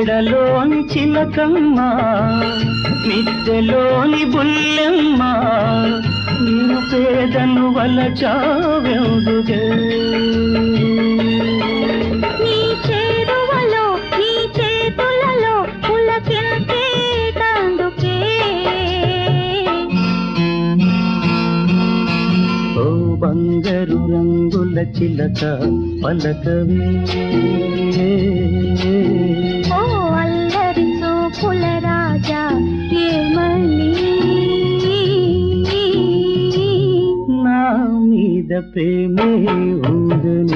మెడలోని చిలకమ్మ మిద్దెలోని బుల్లెమ్మ నేను పేదను వలచావెందుగే బంగారు రంగుల చిలక పలకవే. कुल राजा ये मनी। नामीद पे में ऊदन